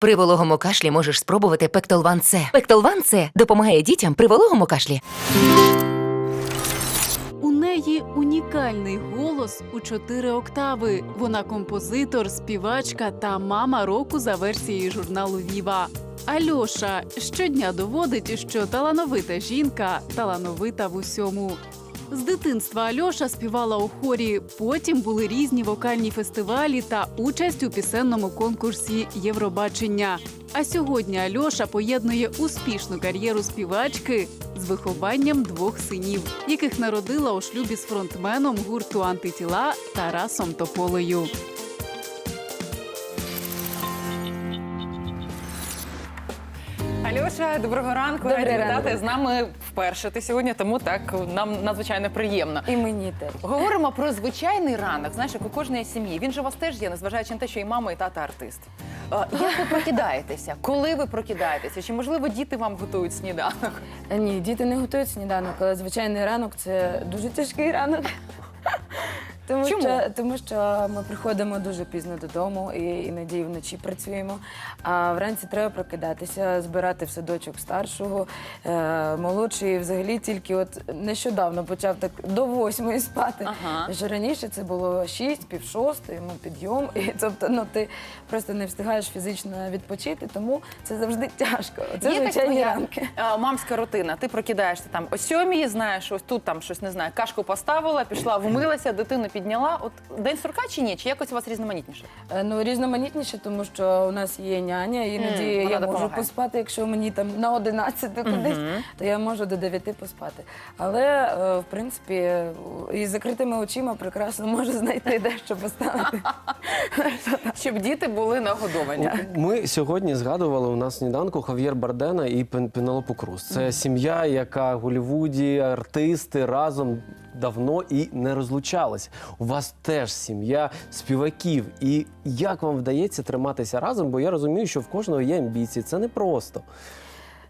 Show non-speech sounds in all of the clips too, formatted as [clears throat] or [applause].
При вологому кашлі можеш спробувати Пектолван С. Пектолван С допомагає дітям при вологому кашлі. У неї унікальний голос у чотири октави. Вона композитор, співачка та мама року за версією журналу Віва. Альоша щодня доводить, що талановита жінка талановита в усьому. З дитинства Альоша співала у хорі. Потім були різні вокальні фестивалі та участь у пісенному конкурсі Євробачення. А сьогодні Альоша поєднує успішну кар'єру співачки з вихованням двох синів, яких народила у шлюбі з фронтменом гурту антитіла Тарасом Тополею. Альоша, доброго ранку. Добрий Раді ранок. вітати з нами вперше. Ти сьогодні, тому так нам надзвичайно приємно. І мені теж. Говоримо про звичайний ранок. Знаєш, як у кожної сім'ї. Він же у вас теж є, незважаючи на те, що і мама, і тата артист. Е, Як ви прокидаєтеся? Коли ви прокидаєтеся? Чи можливо діти вам готують сніданок? Ні, діти не готують сніданок, але звичайний ранок це дуже тяжкий ранок. Тому Чому? що, тому що ми приходимо дуже пізно додому і іноді вночі працюємо. А вранці треба прокидатися, збирати в садочок старшого, е, молодший взагалі тільки от нещодавно почав так до восьмої спати. Ага. Вже раніше це було шість, пів шостої, ну підйом. І тобто, ну ти просто не встигаєш фізично відпочити, тому це завжди тяжко. Це Є так звичайні ранки. е, мамська рутина. Ти прокидаєшся там о сьомій, знаєш, ось тут там щось не знаю, кашку поставила, пішла, вмилася, дитину підняла. От день сурка чи ні? Чи якось у вас різноманітніше? Е, Ну, різноманітніше, тому що у нас є няня, іноді Мгм, вона я можу допомагає. поспати, якщо мені там на 11 кудись, то я можу до 9 поспати. Але, е, в принципі, е, із закритими очима прекрасно можу знайти де що поставити. [laughs] Щоб діти були нагодовані. Ми сьогодні згадували у нас в сніданку Хав'єр Бардена і Пен- Пенелопу Круз. Це сім'я, яка в Голлівуді, артисти разом давно і не розлучалися. У вас теж сім'я співаків. І як вам вдається триматися разом? Бо я розумію, що в кожного є амбіції. Це непросто.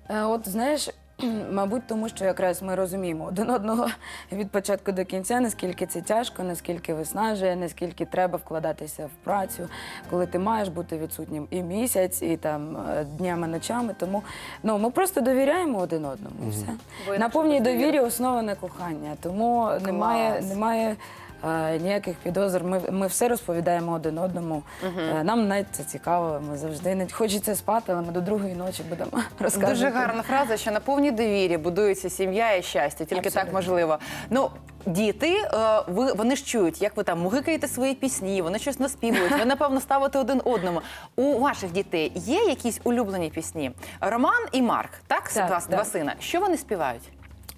Е, От знаєш, [clears throat] мабуть, тому що якраз ми розуміємо один одного від початку до кінця, наскільки це тяжко, наскільки виснажує, наскільки треба вкладатися в працю, коли ти маєш бути відсутнім і місяць, і там е, днями, ночами. Тому ну ми просто довіряємо один одному. і Все Ви на повній довірі основане кохання. Тому немає, немає. Е, Ніяких підозр, ми, ми все розповідаємо один одному. Е, Нам навіть це цікаво. Ми завжди не хочеться спати, але ми до другої ночі будемо [laughs] розказувати. Дуже гарна фраза, що на повній довірі будується сім'я і щастя. Тільки так можливо. Ну. Діти, е, ви вони ж чують, як ви там мугикаєте свої пісні, вони щось наспівують. Ви напевно ставите один одному. У ваших дітей є якісь улюблені пісні? Роман і Марк, так? Так, два, так. два сина. Що вони співають?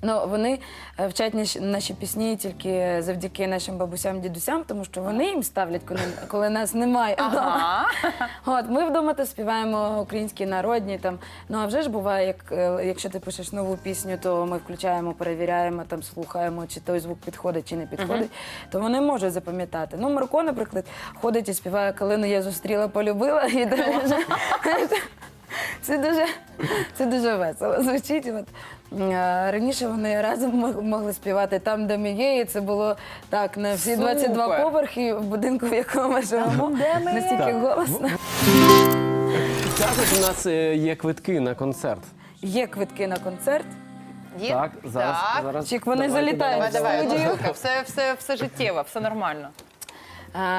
Ну, вони е, вчать наші, наші пісні тільки завдяки нашим бабусям, дідусям, тому що вони їм ставлять, коли, коли нас немає вдома. От ми вдома то співаємо українські народні там. Ну а вже ж буває, як е, якщо ти пишеш нову пісню, то ми включаємо, перевіряємо, там слухаємо, чи той звук підходить, чи не підходить. То вони можуть запам'ятати. Ну, Марко, наприклад, ходить і співає Калину я зустріла, полюбила і [laughs] дуже. [laughs] Це дуже, це дуже весело звучить. От. Е, Раніше вони разом могли співати там, де ми є, і це було так на всі 22 Супер. поверхи в будинку, в якому ми живемо. Настільки Так. голосно. Також у нас е, є квитки на концерт. Є квитки на концерт. Є? Так, зараз, Так. зараз. Чик, вони Давайте, залітають. Давай, давай, все, все, все життєво, все нормально.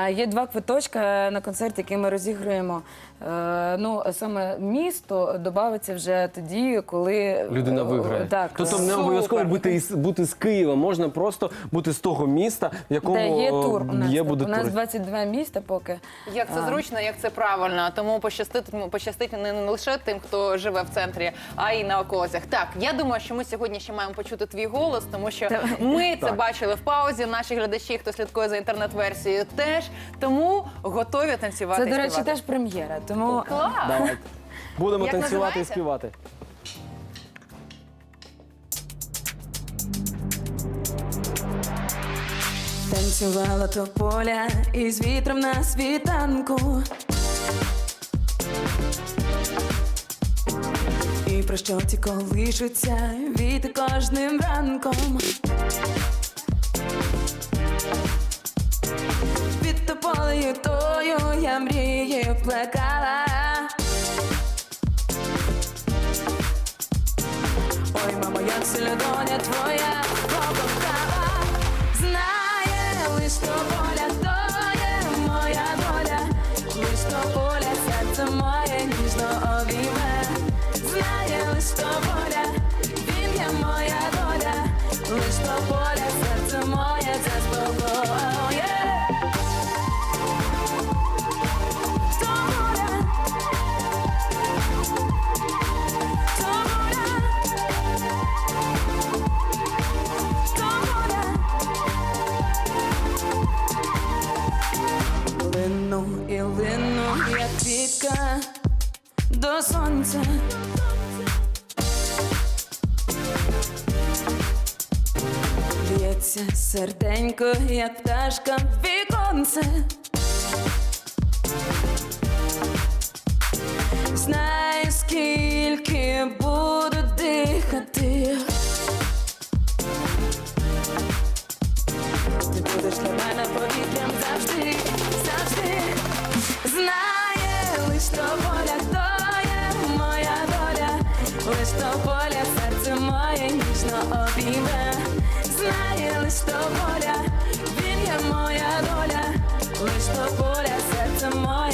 Є два квиточка на концерт, який ми розігруємо. Е, Ну, саме місто додається вже тоді, коли Людина е, виграє. Так, Тобто не обов'язково бути бути з Києва, можна просто бути з того міста, в якому де є тур. У нас, є буде у нас тур. 22 міста поки. Як це зручно, як це правильно. Тому пощастить, пощастить не лише тим, хто живе в центрі, а й на околицях. Так, я думаю, що ми сьогодні ще маємо почути твій голос, тому що ми це бачили в паузі. Наші глядачі, хто слідкує за інтернет-версією, теж тому готові танцювати. Це, і до речі, співати. теж прем'єра. Тому клас. Давайте. Будемо Як танцювати і називається? співати. Танцювала то поля із вітром на світанку. І про що ті колишуться віти кожним ранком. тобою, тою я мрії плекала. Ой, мамо, як сильно доня твоя. до сонця. Б'ється серденько, як пташка в віконце. Знай, скільки буду дихати. Ти будеш для мене повітрям завжди, завжди знає лиш тобі. лиш тополя, серце моє ніжно обійме, знає лиш тополя, він є моя доля, лиш то тополя, серце моє.